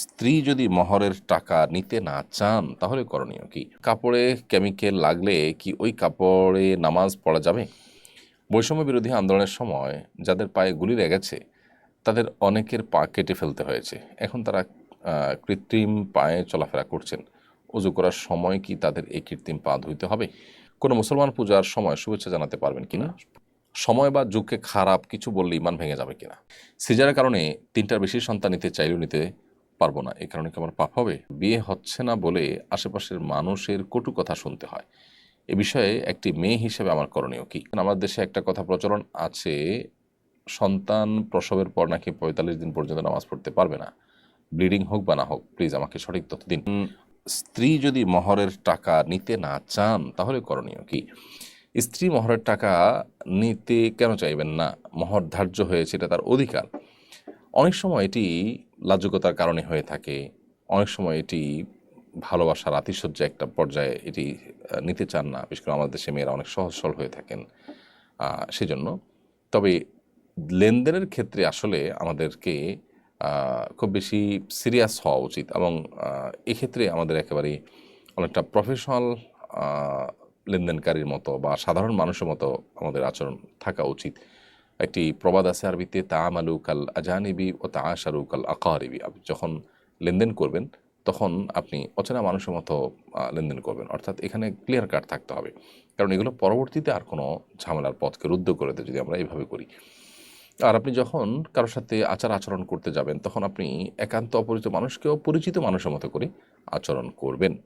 স্ত্রী যদি মহরের টাকা নিতে না চান, তাহলে করণীয় কি? কাপড়ে কেমিক্যাল লাগলে কি ওই কাপড়ে নামাজ পড়া যাবে? বৈষম্য বিরোধী আন্দোলনের সময় যাদের পায়ে গুলি লেগেছে, তাদের অনেকের পা কেটে ফেলতে হয়েছে। এখন তারা কৃত্রিম পায়ে চলাফেরা করছেন। অজু করার সময় কি তাদের এই কৃত্রিম পা ধুইতে হবে? কোনো মুসলমান পূজার সময় শুভেচ্ছা জানাতে পারবেন কিনা? সময় বা যুগকে খারাপ কিছু বললে ইমান ভেঙে যাবে কিনা? সিজারের কারণে তিনটার বেশি সন্তান নিতে চাইলেও নিতে পারব না এই কারণে কি আমার পাপ হবে? বিয়ে হচ্ছে না বলে আশেপাশের মানুষের কটু কথা শুনতে হয়। এ বিষয়ে একটি মেয়ে হিসেবে আমার করণীয় কি? আমার দেশে একটা কথা প্রচলন আছে সন্তান প্রসবের পর নাকি পঁয়তাল্লিশ দিন পর্যন্ত নামাজ পড়তে পারবে না। ব্লিডিং হোক বা না হোক প্লিজ আমাকে সঠিক তথ্য দিন। স্ত্রী যদি মহরের টাকা নিতে না চান তাহলে করণীয় কি? স্ত্রী মহরের টাকা নিতে কেন চাইবেন না? মহর ধার্য হয়েছে এটা তার অধিকার। অনেক সময় এটি লাজুকতার কারণে হয়ে থাকে। অনেক সময় এটি ভালোবাসার আতিশয্য একটা পর্যায়ে এটি নিতে চান না। বিশেষ করে আমাদের দেশে মেয়েরা অনেক সহজ সরল হয়ে থাকেন। সেজন্য। তবে লেনদেনের ক্ষেত্রে আসলে আমাদেরকে খুব বেশি সিরিয়াস হওয়া উচিত এবং এক্ষেত্রে আমাদের একেবারে অনেকটা প্রফেশনাল লেনদেনকারীর মতো বা সাধারণ মানুষের মতো আমাদের আচরণ থাকা উচিত। একটি প্রবাদ আছে আরবিতে তামালু কাল আজানিবি ও তা আশারু কাল আকারিবি আপনি যখন লেনদেন করবেন, তখন আপনি অচেনা মানুষের মতো লেনদেন করবেন। অর্থাৎ এখানে ক্লিয়ার কাট থাকতে হবে। কারণ এগুলো পরবর্তীতে আর কোনো ঝামেলার পথকে রুদ্ধ করে দেয় যদি আমরা এইভাবে করি। আর আপনি যখন কারোর সাথে আচার আচরণ করতে যাবেন, তখন আপনি একান্ত অপরিচিত মানুষকেও পরিচিত মানুষের মতো করে আচরণ করবেন।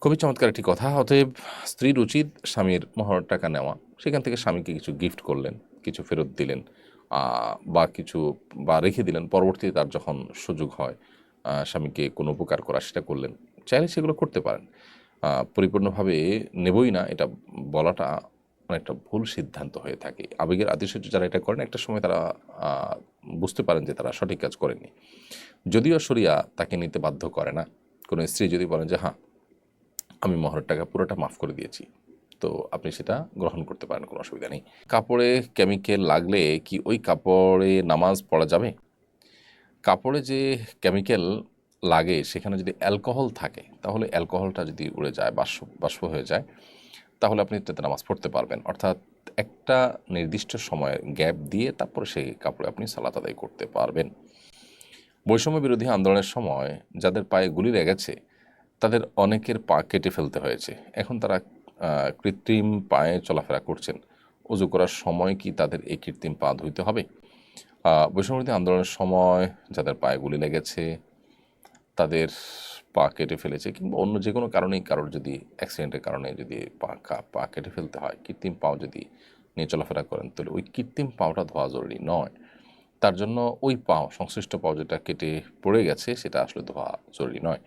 খুবই চমৎকার একটি কথা। অতএব স্ত্রীর উচিত স্বামীর মহর টাকা নেওয়া। সেখান থেকে স্বামীকে কিছু গিফট করলেন। কিছু ফেরত দিলেন বা কিছু, বা রেখে দিলেন। পরবর্তীতে তার যখন সুযোগ হয় স্বামীকে কোনো উপকার করা সেটা করলেন, চাইলে সেগুলো করতে পারেন। পরিপূর্ণভাবে নেবই না, এটা বলাটা অনেকটা ভুল সিদ্ধান্ত হয়ে থাকে। আবেগের আতিশয্য যারা এটা করেন, একটা সময় তারা বুঝতে পারেন যে তারা সঠিক কাজ করেনি যদিও শরিয়া তাকে নিতে বাধ্য করে না, কোনো স্ত্রী যদি বলেন যে হ্যাঁ আমি মহরের টাকা পুরোটা মাফ করে দিয়েছি। তো আপনি সেটা গ্রহণ করতে পারেন, কোনো অসুবিধা নেই। কাপড়ে কেমিক্যাল লাগলে কি ওই কাপড়ে নামাজ পড়া যাবে? কাপড়ে যে কেমিক্যাল লাগে, সেখানে যদি অ্যালকোহল থাকে, তাহলে অ্যালকোহলটা যদি উড়ে যায়, বাষ্প বাষ্প হয়ে যায়, তাহলে আপনি তাতে নামাজ পড়তে পারবেন। অর্থাৎ একটা নির্দিষ্ট সময়ের গ্যাপ দিয়ে তারপরে সেই কাপড়ে আপনি সালাত আদায় করতে পারবেন। বৈষম্য বিরোধী আন্দোলনের সময় যাদের পায়ে গুলি লেগেছে, তাদের অনেকের পা কেটে ফেলতে হয়েছে। এখন তারা কৃত্রিম পায়ে চলাফেরা করছেন। অজু করার সময় কি তাদের এই কৃত্রিম পা ধুইতে হবে? বৈষম্যবিরোধী আন্দোলনের সময় যাদের পায়ে গুলি লেগেছে, তাদের পা কেটে ফেলেছে কিংবা অন্য যে কোনো কারণেই কারোর যদি অ্যাক্সিডেন্টের কারণে যদি পা পা কেটে ফেলতে হয়, কৃত্রিম পাও যদি নিয়ে চলাফেরা করেন, তাহলে ওই কৃত্রিম পাওটা ধোয়া জরুরি নয়। তার জন্য ওই পাও, সংশ্লিষ্ট পাও যেটা কেটে পড়ে গেছে, সেটা আসলে ধোয়া জরুরি নয়।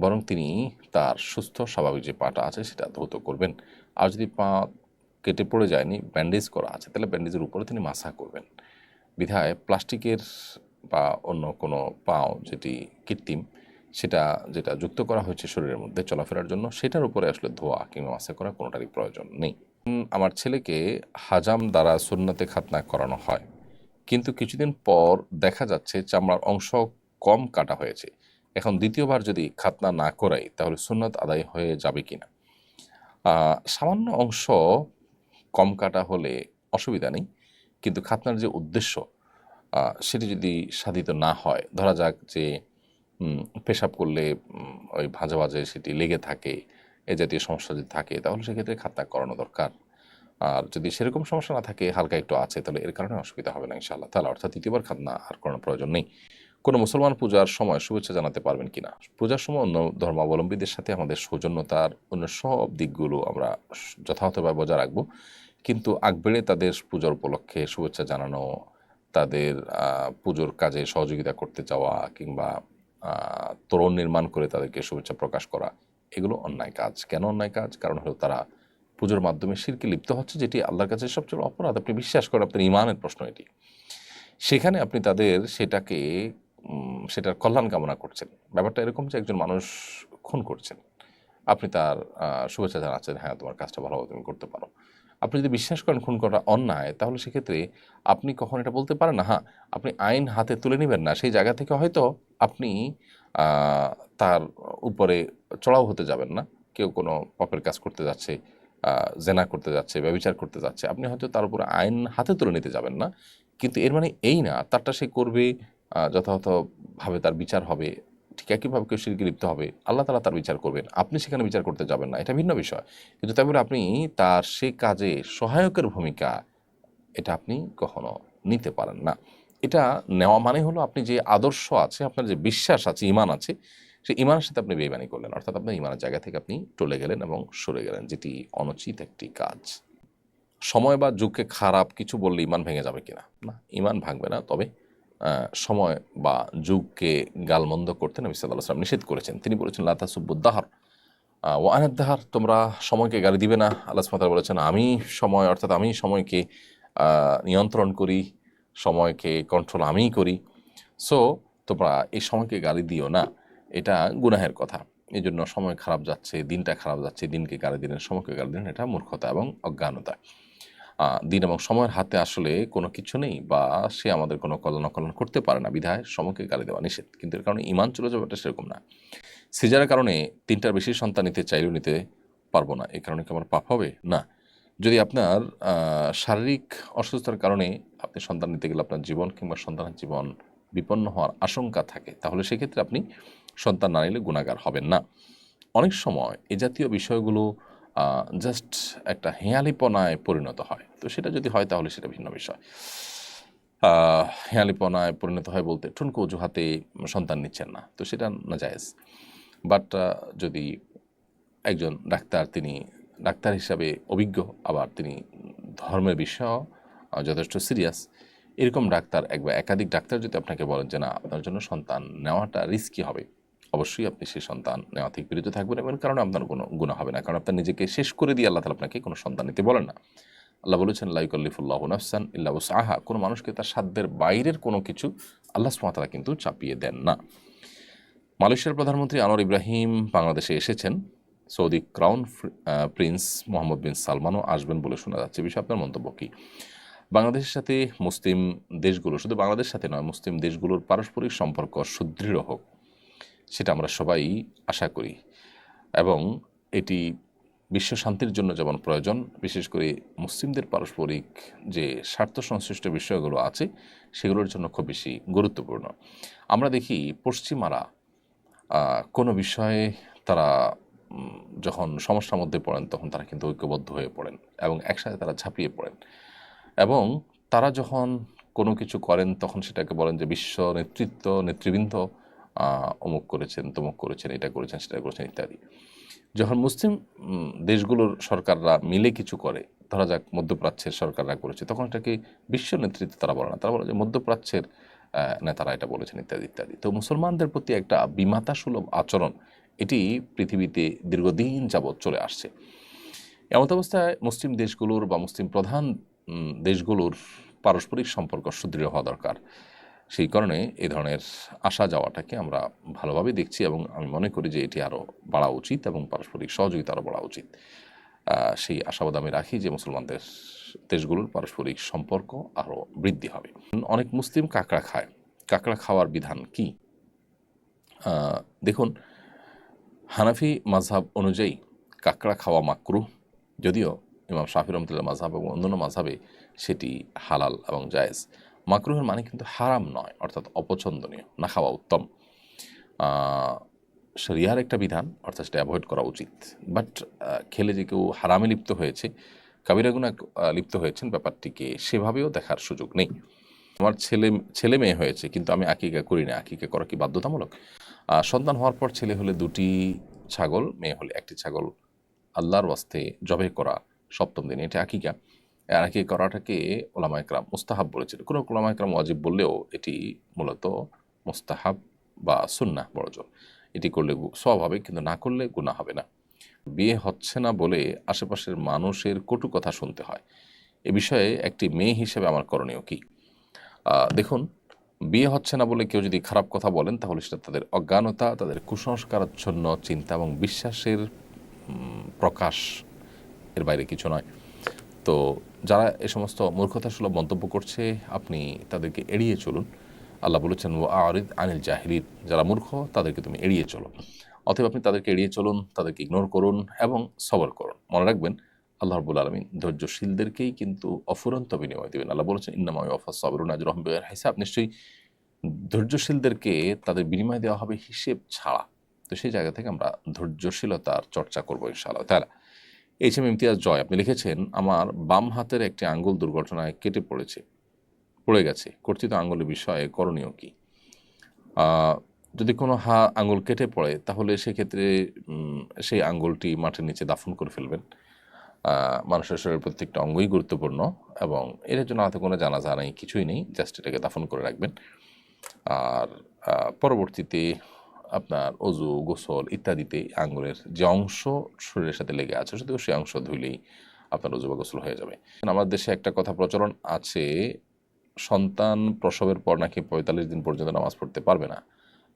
বরং তিনি তার সুস্থ, স্বাভাবিক যে পাটা আছে সেটা ধৌত করবেন। আর যদি পা কেটে পড়ে যায়নি ব্যান্ডেজ করা আছে, তাহলে ব্যান্ডেজের উপরে তিনি মাসা করবেন। বিধায় প্লাস্টিকের বা অন্য কোনো পাও যেটি কৃত্রিম, সেটা যেটা যুক্ত করা হয়েছে শরীরের মধ্যে চলাফেরার জন্য, সেটার উপরে আসলে ধোয়া কিংবা মাসা করা কোনোটারই প্রয়োজন নেই। আমার ছেলেকে হাজাম দ্বারা সুন্নতে খাতনা করানো হয়। কিন্তু কিছুদিন পর দেখা যাচ্ছে চামড়ার অংশ কম কাটা হয়েছে। এখন দ্বিতীয়বার যদি খাতনা না করাই তাহলে সুন্নত আদায় হয়ে যাবে কিনা? আহ, সামান্য অংশ কম কাটা হলে অসুবিধা নেই কিন্তু খাতনার যে উদ্দেশ্য সেটি যদি সাধিত না হয় ধরা যাক যে পেশাব করলে ওই ভাঁজে ভাঁজে সেটি লেগে থাকে এ জাতীয় সমস্যা যদি থাকে তাহলে সেক্ষেত্রে খাতনা করানো দরকার। আর যদি সেরকম সমস্যা না থাকে হালকা একটু আছে তাহলে এর কারণে অসুবিধা হবে না ইনশাআল্লাহ তাহলে অর্থাৎ দ্বিতীয়বার খাতনা আর কোনো প্রয়োজন নেই। কোনো মুসলমান পূজার সময় শুভেচ্ছা জানাতে পারবেন কিনা? পূজার সময় অন্য ধর্মাবলম্বীদের সাথে আমাদের সৌজন্যতার অন্য সব দিকগুলো আমরা যথাযথভাবে বজায় রাখব। কিন্তু আগবেড়ে তাদের পূজার উপলক্ষে শুভেচ্ছা জানানো, তাদের পুজোর কাজে সহযোগিতা করতে যাওয়া কিংবা তোরণ নির্মাণ করে তাদেরকে শুভেচ্ছা প্রকাশ করা, এগুলো অন্যায় কাজ। কেন অন্যায় কাজ? কারণ হলো তারা পুজোর মাধ্যমে শিরকে লিপ্ত হচ্ছে, যেটি আল্লাহর কাছে সবচেয়ে অপরাধ। আপনি বিশ্বাস করেন, আপনার ইমানের প্রশ্ন এটি। সেখানে আপনি তাদের সেটাকে সেটার কল্যাণ কামনা করছেন। ব্যাপারটা এরকম যে একজন মানুষ খুন করছেন। আপনি তার শুভেচ্ছা জানাচ্ছেন হ্যাঁ তোমার কাজটা ভালোভাবে তুমি করতে পারো। আপনি যদি বিশ্বাস করেন খুন করা অন্যায়, তাহলে সেক্ষেত্রে আপনি কখন এটা বলতে পারেন না হ্যাঁ আপনি আইন হাতে তুলে নেবেন না। সেই জায়গা থেকে হয়তো আপনি তার উপরে চড়াও হতে যাবেন না। কেউ কোনো পাপের কাজ করতে যাচ্ছে জেনা করতে যাচ্ছে, ব্যবচার করতে যাচ্ছে। আপনি হয়তো তার উপরে আইন হাতে তুলে নিতে যাবেন না। কিন্তু এর মানে এই না, তারটা সে করবে যথাযথভাবে তার বিচার হবে, ঠিক একইভাবে কেউ শিরকে লিপ্ত হবে, আল্লাহ তালা তার বিচার করবেন। আপনি সেখানে বিচার করতে যাবেন না, এটা ভিন্ন বিষয়। কিন্তু তারপরে আপনি তার সে কাজে সহায়কের ভূমিকা, এটা আপনি কখনো নিতে পারেন না। এটা নেওয়া মানে হলো আপনি যে আদর্শ আছে, আপনার যে বিশ্বাস আছে, ইমান আছে, সেই ইমানের সাথে আপনি বেইমানি করলেন। অর্থাৎ আপনার ইমানের জায়গা থেকে আপনি টলে গেলেন এবং সরে গেলেন, যেটি অনুচিত একটি কাজ। সময় বা যুগকে খারাপ কিছু বললে ইমান ভেঙে যাবে কিনা? না, ইমান ভাঙবে না, তবে সময় বা যুগকে গালমন্দ করতে নবী সাল্লাহ সাল্লাম নিষেধ করেছেন। তিনি বলেছেন লাতাসুবুদ্দাহার ও আনাদ্দাহার তোমরা সময়কে গালি দিবে না। আল্লাহ সুমাতার বলেছেন, আমি সময়, অর্থাৎ আমি সময়কে নিয়ন্ত্রণ করি, সময়কে কন্ট্রোল আমিই করি। সো তোমরা এই সময়কে গালি দিও না। এটা গুনাহের কথা। এই জন্য সময় খারাপ যাচ্ছে, দিনটা খারাপ যাচ্ছে, দিনকে গালি দিলেন, সময়কে গালি দিলেন, এটা মূর্খতা এবং অজ্ঞানতা। দিন এবং সময়ের হাতে আসলে কোনো কিছু নেই বা সে আমাদের কোনো কল্যাণ অকল্যাণ করতে পারে না। বিধায় সময়কে গালি দেওয়া নিষেধ। কিন্তু এর কারণে ইমান চলে যাবে এটা সেরকম না। সিজারের কারণে তিনটার বেশি সন্তান নিতে চাইলেও নিতে পারব না। এই কারণে কি আমার পাপ হবে? না। যদি আপনার শারীরিক অসুস্থতার কারণে আপনি সন্তান নিতে গেলে আপনার জীবন কিংবা সন্তানের জীবন বিপন্ন হওয়ার আশঙ্কা থাকে, তাহলে সেক্ষেত্রে আপনি সন্তান না নিলে গুণাগার হবেন না। অনেক সময় এ জাতীয় বিষয়গুলো জাস্ট একটা হেয়ালিপনায় পরিণত হয়। তো সেটা যদি হয় তাহলে সেটা ভিন্ন বিষয়। হেয়ালিপনায় পরিণত হয় বলতে ঠুনকো অজুহাতে সন্তান নিচ্ছেন না, তো সেটা না জায়েজ বাট যদি একজন ডাক্তার, তিনি ডাক্তার হিসাবে অভিজ্ঞ, আবার তিনি ধর্মের বিষয় যথেষ্ট সিরিয়াস এরকম ডাক্তার এক একাধিক ডাক্তার যদি আপনাকে বলেন যে না, আপনার জন্য সন্তান নেওয়াটা রিস্কি হবে অবশ্যই আপনি সেই সন্তান নেওয়া থেকে বিরত থাকবেন এবং কারণে আপনার কোনো গুণা হবে না। কারণ আপনার নিজেকে শেষ করে দিয়ে আল্লাহ তালা আপনাকে কোনো সন্তান নিতে বলেন না। আল্লাহ বলেছেন লাইকল্লিফুল্লাহ নাফসান ইল্লা সাহা কোনো মানুষকে তার সাধ্যের বাইরের কোনো কিছু আল্লাহ সুমাতারা কিন্তু চাপিয়ে দেন না। মালয়েশিয়ার প্রধানমন্ত্রী আনোয়ার ইব্রাহিম বাংলাদেশে এসেছেন। Saudi crown prince Mohammed bin সালমানও আসবেন বলে শোনা যাচ্ছে। বিষয়ে আপনার মন্তব্য কী? বাংলাদেশের সাথে মুসলিম দেশগুলো শুধু বাংলাদেশের সাথে নয়, মুসলিম দেশগুলোর পারস্পরিক সম্পর্ক সুদৃঢ় হোক। সেটা আমরা সবাই আশা করি। এবং এটি বিশ্ব শান্তির জন্য যেমন প্রয়োজন, বিশেষ করে মুসলিমদের পারস্পরিক যে স্বার্থ সংশ্লিষ্ট বিষয়গুলো আছে, সেগুলোর জন্য খুব বেশি গুরুত্বপূর্ণ। আমরা দেখি পশ্চিমারা কোনো বিষয়ে তারা যখন সমস্যার মধ্যে পড়েন, তখন তারা কিন্তু ঐক্যবদ্ধ হয়ে পড়েন এবং একসাথে তারা ঝাঁপিয়ে পড়েন। এবং তারা যখন কোনো কিছু করেন, তখন সেটাকে বলেন যে বিশ্ব নেতৃত্ব, নেতৃবৃন্দ অমুক করেছেন, তমুক করেছেন, এটা করেছেন, সেটা করেছেন, ইত্যাদি। যখন মুসলিম দেশগুলোর সরকাররা মিলে কিছু করে, ধরা যাক মধ্যপ্রাচ্যের সরকাররা করেছে, তখন এটাকে বিশ্ব নেতৃত্বে তারা বলে না, তারা বলে যে মধ্যপ্রাচ্যের নেতারা এটা বলেছেন, ইত্যাদি ইত্যাদি। তো মুসলমানদের প্রতি একটা বিমাতা সুলভ আচরণ, এটি পৃথিবীতে দীর্ঘদিন যাবৎ চলে আসছে। এমত অবস্থায় মুসলিম দেশগুলোর বা মুসলিম প্রধান দেশগুলোর পারস্পরিক সম্পর্ক সুদৃঢ় হওয়া দরকার। সেই কারণে এই ধরনের আসা যাওয়াটাকে আমরা ভালোভাবে দেখছি এবং আমি মনে করি যে এটি আরও বাড়া উচিত এবং পারস্পরিক সহযোগিতা আরও বাড়া উচিত। সেই আশাবাদ আমি রাখি যে মুসলমানদের দেশগুলোর পারস্পরিক সম্পর্ক আরও বৃদ্ধি হবে। অনেক মুসলিম কাঁকড়া খায়। কাঁকড়া খাওয়ার বিধান কি? দেখুন, হানাফি মাঝহাব অনুযায়ী কাঁকড়া খাওয়া মাকরু, যদিও ইমাম শাফি রহমতুল্লাহ মাঝহাব এবং অন্যান্য মাঝহাবে সেটি হালাল এবং জায়েজ। মাকরুহের মানে কিন্তু হারাম নয় অর্থাৎ অপছন্দনীয় না খাওয়া উত্তম। আহ, শরিয়ার একটা বিধান অর্থাৎ সেটা অ্যাভয়েড করা উচিত। বাট খেলে যে কেউ হারামে লিপ্ত হয়েছে কাবিরাগুনা লিপ্ত হয়েছেন ব্যাপারটিকে সেভাবেও দেখার সুযোগ নেই। আমার ছেলে ছেলে মেয়ে হয়েছে কিন্তু আমি আকিকা করি না আকিকা করা কি বাধ্যতামূলক? সন্তান হওয়ার পর ছেলে হলে দুটি ছাগল মেয়ে হলে একটি ছাগল আল্লাহর ওয়াস্তে জবে করা সপ্তম দিনে এটা আকিকা। আকিকা করাটাকে ওলামা একরাম মুস্তাহাব বলেছিল। কোনো ওলামা একরাম ওয়াজিব বললেও এটি মূলত মুস্তাহাব বা সুন্নাহ বড়জোর এটি করলে সওয়াব হবে, কিন্তু না করলে গুনাহ হবে না। বিয়ে হচ্ছে না বলে আশেপাশের মানুষের কটু কথা শুনতে হয়। এ বিষয়ে একটি মেয়ে হিসেবে আমার করণীয় কি? দেখুন, বিয়ে হচ্ছে না বলে কেউ যদি খারাপ কথা বলেন, তাহলে সেটা তাদের অজ্ঞানতা, তাদের কুসংস্কারাচ্ছন্ন চিন্তা এবং বিশ্বাসের প্রকাশ এর বাইরে কিছু নয়। তো যারা এ সমস্ত মূর্খতা সুলভ মন্তব্য করছে, আপনি তাদেরকে এড়িয়ে চলুন। আল্লাহ বলেছেন ও আরিদ আনিল জাহিরিদ যারা মূর্খ, তাদেরকে তুমি এড়িয়ে চলো। অতএব আপনি তাদেরকে এড়িয়ে চলুন, তাদেরকে ইগনোর করুন এবং সবর করুন। মনে রাখবেন, আল্লাহ রবুল আলমিন ধৈর্যশীলদেরকেই কিন্তু অফুরন্ত বিনিময় দেবেন। আল্লাহ বলেছেন ইন্নামাই অফা সবরুন আজ রহমের হিসাব। নিশ্চয়ই ধৈর্যশীলদেরকে তাদের বিনিময় দেওয়া হবে হিসেব ছাড়া। তো সেই জায়গা থেকে আমরা ধৈর্যশীলতার চর্চা করব ইনশাআল্লাহ। তাহলে এইচ এম ইমতিয়াজ জয় আপনি লিখেছেন, আমার বাম হাতের একটি আঙ্গুল দুর্ঘটনায় কেটে পড়েছে, পড়ে গেছে। কর্তৃত আঙ্গুলের বিষয়ে করণীয় কি? যদি কোনো হা, আঙ্গুল কেটে পড়ে, তাহলে সেক্ষেত্রে সেই আঙ্গুলটি মাটির নিচে দাফন করে ফেলবেন। মানুষের শরীরের প্রত্যেকটা অঙ্গই গুরুত্বপূর্ণ এবং এর জন্য হাতে কোনো জানাজা নেই, কিছুই নেই। জাস্ট এটাকে দাফন করে রাখবেন। আর পরবর্তীতে আপনার অজু, গোসল ইত্যাদিতে আঙুলের যে অংশ শরীরের সাথে লেগে আছে শুধু সেই অংশ ধুলেই আপনার অজু বা গোসল হয়ে যাবে। আমার দেশে একটা কথা প্রচলন আছে, সন্তান প্রসবের পর নাকি পঁয়তাল্লিশ দিন পর্যন্ত নামাজ পড়তে পারবে না।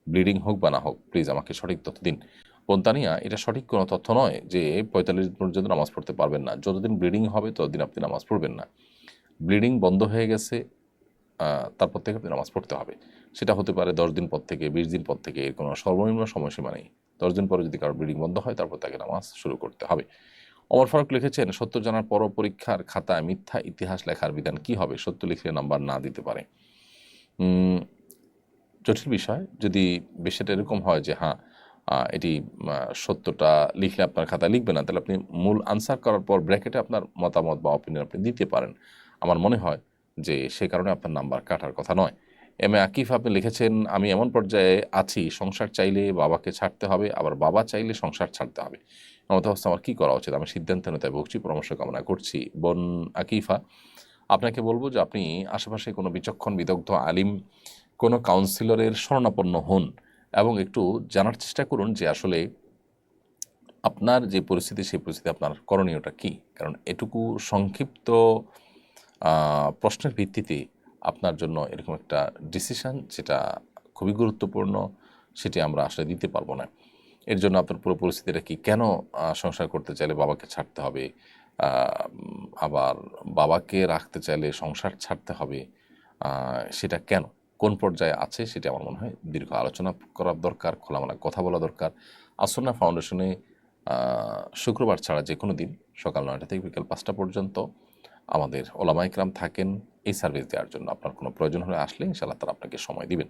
ব্লিডিং হোক বা না হোক, প্লিজ আমাকে সঠিক তথ্য দিন। পন্তানিয়া, এটা সঠিক কোনো তথ্য নয় যে পঁয়তাল্লিশ দিন পর্যন্ত নামাজ পড়তে পারবেন না। যতদিন ব্লিডিং হবে, ততদিন আপনি নামাজ পড়বেন না। ব্লিডিং বন্ধ হয়ে গেছে তারপর থেকে নামাজ পড়তে হবে। সেটা হতে পারে দশ দিন পর থেকে, বিশ দিন পর থেকে এর কোনো সর্বনিম্ন সময়সীমা নেই। দশ দিন পরে যদি কারও ব্লিডিং বন্ধ হয়, তারপর তাকে নামাজ শুরু করতে হবে। অমর ফারুক লিখেছেন সত্য জানার পর পরীক্ষার খাতায় মিথ্যা ইতিহাস লেখার বিধান কি হবে? সত্য লিখলে নাম্বার না দিতে পারে। জটিল বিষয়। যদি বিষয়টা এরকম হয় যে হ্যাঁ এটি সত্যটা লিখলে আপনার খাতায় লিখবে না, তাহলে আপনি মূল আনসার করার পর ব্র্যাকেটে আপনার মতামত বা অপিনিয়ন আপনি দিতে পারেন। আমার মনে হয় যে সে কারণে আপনার নাম্বার কাটার কথা নয়। এম এ আকিফ, আপনি লিখেছেন, আমি এমন পর্যায়ে আছি, সংসার চাইলে বাবাকে ছাড়তে হবে, আবার বাবা চাইলে সংসার ছাড়তে হবে। এমত অবস্থা, আমার কী করা উচিত? আমি সিদ্ধান্ত নিতে ভুগছি, পরামর্শ কামনা করছি। বোন আকিফা, আপনাকে বলব যে আপনি আশেপাশে কোনো বিচক্ষণ, বিদগ্ধ, আলিম, কোনো কাউন্সিলরের শরণাপন্ন হন এবং একটু জানার চেষ্টা করুন যে আসলে আপনার যে পরিস্থিতি, সেই পরিস্থিতি আপনার করণীয়টা কী? কারণ এটুকু সংক্ষিপ্ত প্রশ্নের ভিত্তিতে আপনার জন্য এরকম একটা ডিসিশান যেটা খুবই গুরুত্বপূর্ণ, সেটি আমরা আসলে দিতে পারব না। এর জন্য আপনার পুরো পরিস্থিতিটা কি কেন সংসার করতে চাইলে বাবাকে ছাড়তে হবে আবার বাবাকে রাখতে চাইলে সংসার ছাড়তে হবে সেটা কেন, কোন পর্যায়ে আছে সেটা আমার মনে হয় দীর্ঘ আলোচনা করার দরকার, খোলামেলা কথা বলা দরকার। আসন্না ফাউন্ডেশনে শুক্রবার ছাড়া যে কোনো দিন সকাল নয়টা থেকে বিকেল পাঁচটা পর্যন্ত আমাদের ওলামা ইকরাম থাকেন, এই সার্ভিস দেওয়ার জন্য। আপনার কোনো প্রয়োজন হলে আসলে ইনশাআল্লাহ তারা আপনাকে সময় দিবেন।